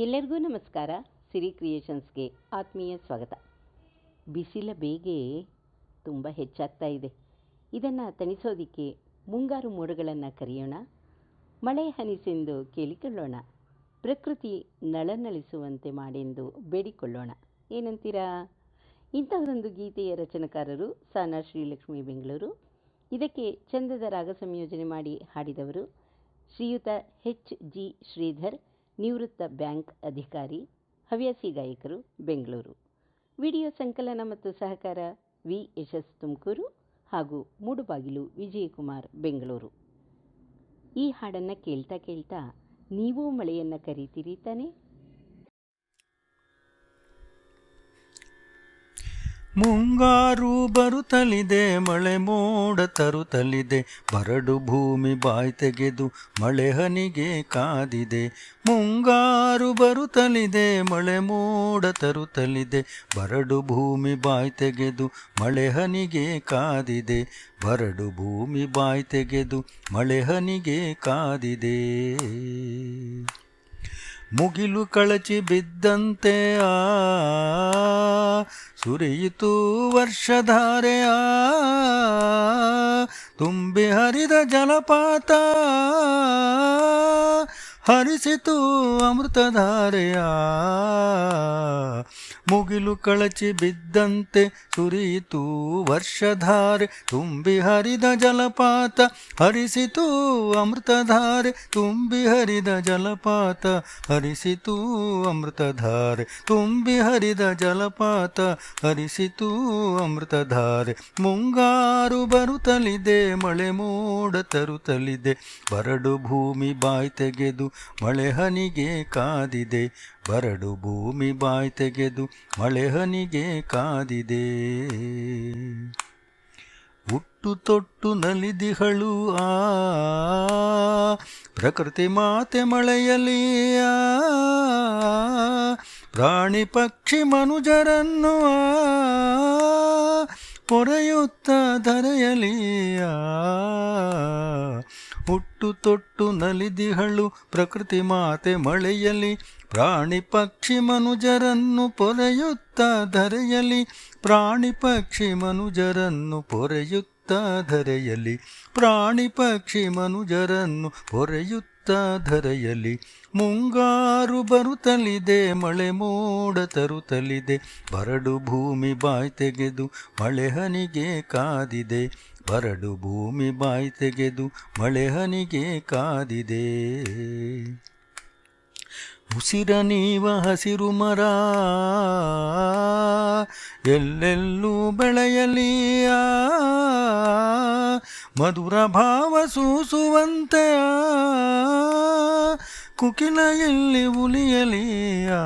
ಎಲ್ಲರಿಗೂ ನಮಸ್ಕಾರ. ಸಿರಿ ಕ್ರಿಯೇಷನ್ಸ್ಗೆ ಆತ್ಮೀಯ ಸ್ವಾಗತ. ಬಿಸಿಲ ಬೇಗೆ ತುಂಬ ಹೆಚ್ಚಾಗ್ತಾ ಇದೆ. ಇದನ್ನು ತಣಿಸೋದಕ್ಕೆ ಮುಂಗಾರು ಮೋಡಗಳನ್ನು ಕರೆಯೋಣ. ಮಳೆ ಹನಿಸೆಂದು ಕೇಳಿಕೊಳ್ಳೋಣ. ಪ್ರಕೃತಿ ನಳನಳಿಸುವಂತೆ ಮಾಡೆಂದು ಬೇಡಿಕೊಳ್ಳೋಣ. ಏನಂತೀರಾ? ಇಂತಹದೊಂದು ಗೀತೆಯ ರಚನಕಾರರು ಸಾನಾ ಶ್ರೀಲಕ್ಷ್ಮಿ ಬೆಂಗಳೂರು. ಇದಕ್ಕೆ ಚಂದದ ರಾಗ ಸಂಯೋಜನೆ ಮಾಡಿ ಹಾಡಿದವರು ಶ್ರೀಯುತ ಹೆಚ್ ಜಿ ಶ್ರೀಧರ್. ನಿವೃತ್ತ ಬ್ಯಾಂಕ್ ಅಧಿಕಾರಿ, ಹವ್ಯಾಸಿ ಗಾಯಕರು, ಬೆಂಗಳೂರು. ವಿಡಿಯೋ ಸಂಕಲನ ಮತ್ತು ಸಹಕಾರ, ವಿ. ಯಶಸ್ ತುಮಕೂರು ಹಾಗೂ ಮೂಡುಬಾಗಿಲು ವಿಜಯಕುಮಾರ್, ಬೆಂಗಳೂರು. ಈ ಹಾಡನ್ನು ಕೇಳ್ತಾ ಕೇಳ್ತಾ ನೀವೂ ಮಳೆಯನ್ನು ಕರೀತೀರಿ ತಾನೇ? ಮುಂಗಾರು ಬರುತ್ತಲಿದೆ, ಮಳೆ ಮೋಡ ತರುತ್ತಲಿದೆ, ಬರಡು ಭೂಮಿ ಬಾಯಿ ತೆಗೆದು ಮಳೆ ಹನಿಗೆ ಕಾದಿದೆ. ಮುಂಗಾರು ಬರುತ್ತಲಿದೆ, ಮಳೆ ಮೋಡ ತರುತ್ತಲಿದೆ, ಬರಡು ಭೂಮಿ ಬಾಯಿ ತೆಗೆದು ಮಳೆ ಹನಿಗೆ ಕಾದಿದೆ. ಬರಡು ಭೂಮಿ ಬಾಯಿ ತೆಗೆದು ಮಳೆ ಹನಿಗೆ ಕಾದಿದೆ. ಮುಗಿಲು ಕಳಚಿ ಬಿದ್ದಂತೆ ಆ ಸುರಿಯಿತು ವರ್ಷಧಾರೆಯ ತುಂಬಿ ಹರಿದ ಜಲಪಾತ. ಹರಿಸಿತು ಅಮೃತಧಾರೆಯ. ಮುಗಿಲು ಕಳಚಿ ಬಿದ್ದಂತೆ ಸುರಿಯಿತು ವರ್ಷಧಾರೆ, ತುಂಬಿ ಹರಿದ ಜಲಪಾತ. ಹರಿಸಿತು ಅಮೃತಧಾರೆ, ತುಂಬಿ ಹರಿದ ಜಲಪಾತ. ಹರಿಸಿತು ಅಮೃತಧಾರೆ, ತುಂಬಿ ಹರಿದ ಜಲಪಾತ. ಹರಿಸಿತು ಅಮೃತಧಾರೆ, ಮುಂಗಾರು ಬರುತ್ತಲಿದೆ, ಮಳೆ ಮೋಡ ತರುತ್ತಲಿದೆ. ಬರಡು ಭೂಮಿ ಬಾಯ್ ತೆಗೆದು ಮಳೆ ಹನಿಗೆ ಕಾದಿದೆ. ಬರಡು ಭೂಮಿ ಬಾಯ್ ತೆಗೆದು ಮಳೆಹನಿಗೆ ಕಾದಿದೆ. ಹುಟ್ಟು ತೊಟ್ಟು ನಲಿದಿಹಳು ಆ, ಪ್ರಕೃತಿ ಮಾತೆ ಮಳೆಯಲಿ ಪ್ರಾಣಿ ಪಕ್ಷಿ ಮನುಜರನ್ನು ಪೊರೆಯುತ್ತ ಧರೆಯಲಿ ಆ ಹುಟ್ಟು ತೊಟ್ಟು ನಲಿದಿಹಳು ಪ್ರಕೃತಿ ಮಾತೆ ಮಳೆಯಲಿ ಪ್ರಾಣಿ ಪಕ್ಷಿ ಮನುಜರನ್ನು ಪೊರೆಯುತ್ತ ಧರೆಯಲಿ ಪ್ರಾಣಿ ಪಕ್ಷಿ ಮನುಜರನ್ನು ಪೊರೆಯುತ್ತ ಧರೆಯಲಿ ಪ್ರಾಣಿ ಪಕ್ಷಿ ಮನುಜರನ್ನು ಪೊರೆಯುತ್ತ ಧರೆಯಲಿ, ಮುಂಗಾರು ಬರುತ್ತಲಿದೆ, ಮಳೆ ಮೋಡ ತರುತ್ತಲಿದೆ, ಬರಡು ಭೂಮಿ ಬಾಯ್ ತೆಗೆದು ಮಳೆ ಹನಿಗೆ ಕಾದಿದೆ, ಬರಡು ಭೂಮಿ ಬಾಯ್ ತೆಗೆದು ಮಳೆ ಹನಿಗೆ ಕಾದಿದೆ. ಉಸಿರ ನೀವ ಹಸಿರು ಮರ, ಎಲ್ಲೆಲ್ಲೂ ಬೆಳೆಯಲಿಯಾ ಮಧುರ ಭಾವ ಸೂಸುವಂತೆ ಕುಕಿಲ ಎಲ್ಲಿ ಉಲಿಯಲಿ ಆ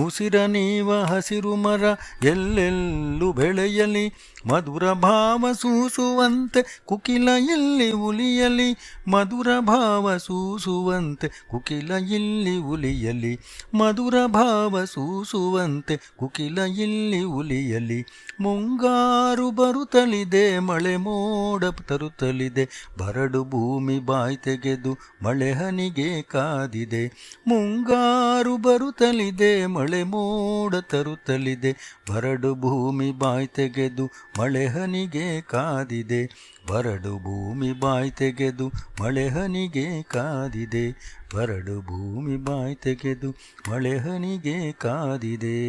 ಉಸಿರ ನೀವ ಹಸಿರು ಮರ ಎಲ್ಲೆಲ್ಲೂ ಬೆಳೆಯಲಿ ಮಧುರ ಭಾವ ಸೂಸುವಂತೆ ಕುಕಿಲ ಇಲ್ಲಿ ಉಲಿಯಲಿ ಮಧುರ ಭಾವ ಸೂಸುವಂತೆ ಕುಕಿಲ ಇಲ್ಲಿ ಉಲಿಯಲಿ ಮಧುರ ಭಾವ ಸೂಸುವಂತೆ ಕುಕಿಲ ಇಲ್ಲಿ ಉಲಿಯಲಿ. ಮುಂಗಾರು ಬರುತ್ತಲಿದೆ, ಮಳೆ ಮೋಡ ತರುತ್ತಲಿದೆ, ಬರಡು ಭೂಮಿ ಬಾಯ್ ತೆಗೆದು ಮಳೆ ಹನಿಗೆ ಕಾದಿದೆ. ಮುಂಗಾರು ಬರುತ್ತಲಿದೆ, ಮಳೆ ಮೋಡ ತರುತ್ತಲಿದೆ, ಬರಡು ಭೂಮಿ ಬಾಯ್ ತೆಗೆದು ಮಳೆ ಹನಿಗೆ ಕಾದಿದೆ. ಬರಡು ಭೂಮಿ ಬಾಯಿ ತೆಗೆದು ಮಳೆಹನಿಗೆ ಕಾದಿದೆ. ಬರಡು ಭೂಮಿ ಬಾಯಿ ತೆಗೆದು ಮಳೆಹನಿಗೆ ಕಾದಿದೆ.